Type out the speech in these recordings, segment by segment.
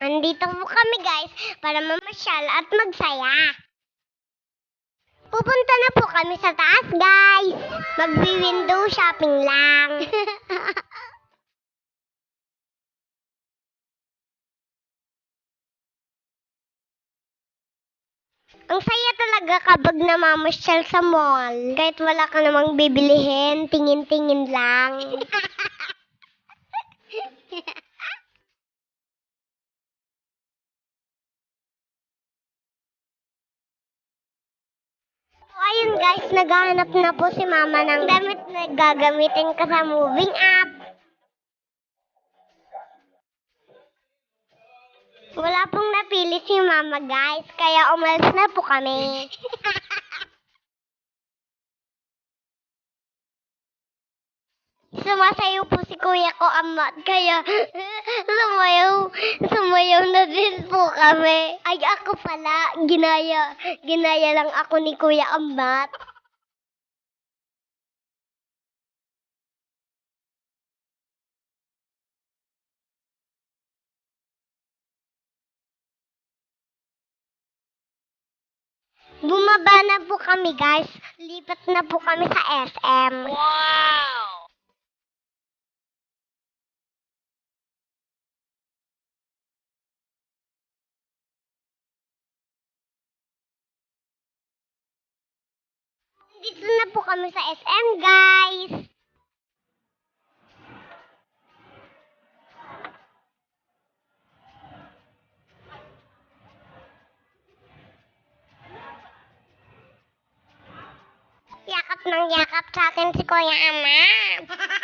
Andito po kami guys para mamasyal at magsaya. Pupunta na po kami sa taas guys. Magwi-window shopping lang. Ang saya talaga kapag namamasyal sa mall. Kahit wala ka namang bibilihin, tingin-tingin lang. ayun guys, naghahanap na po si mama ng damit na gagamitin ka sa moving app. Wala pong napili si mama guys, kaya umalis na po kami. Sumasayaw po si kuya ko amat, kaya sumayaw, sumayaw na din po kami. Ay ako pala, ginaya, ginaya lang ako ni kuya amat. Bumaba na po kami guys, lipat na po kami sa SM. Dito na po kami sa SM, guys. Yakap ng yakap sa akin si Kuya Ama.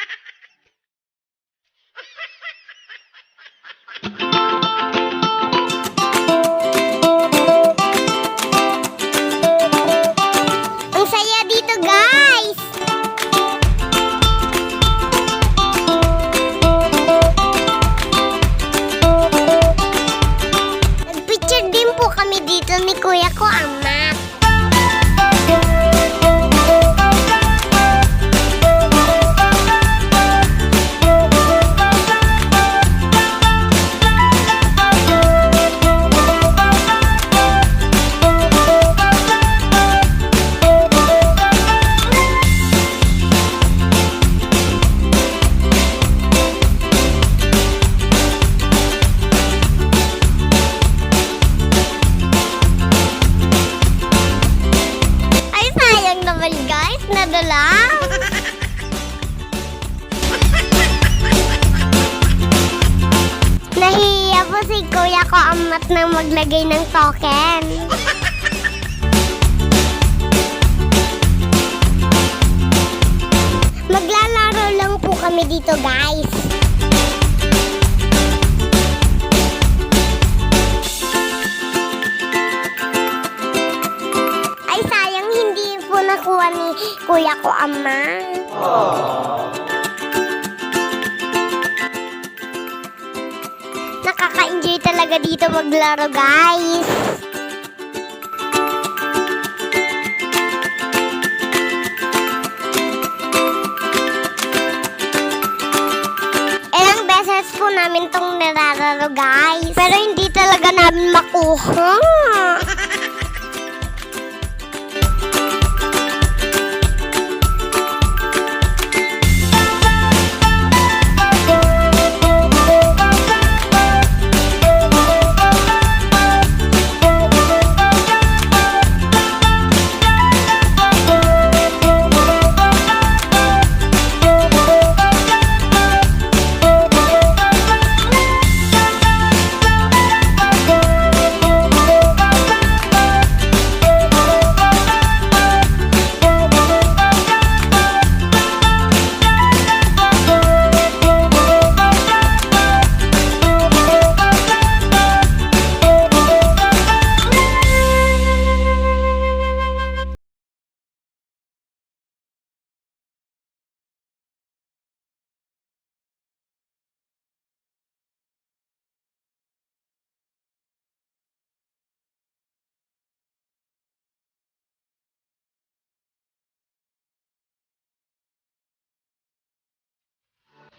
po si Kuya ko amat na maglagay ng token. Maglalaro lang po kami dito, guys. Ay, sayang hindi po nakuha ni kuya ko ama. Nakaka-enjoy talaga dito maglaro, guys. Ilang beses po namin tong nilalaro, guys. Pero hindi talaga namin makuha.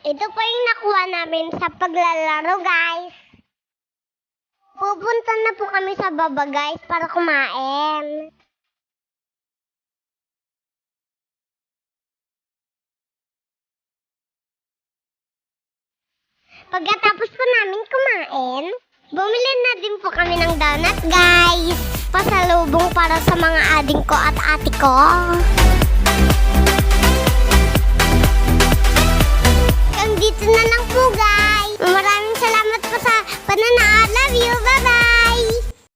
Ito pa yung nakuha namin sa paglalaro, guys. Pupunta na po kami sa baba guys para kumain. Pagkatapos po namin kumain, bumili na din po kami ng donut guys. Pasalubong para sa mga ading ko at ate ko. Ito na lang po guys. Maraming salamat po sa panonood. Love you. Bye-bye.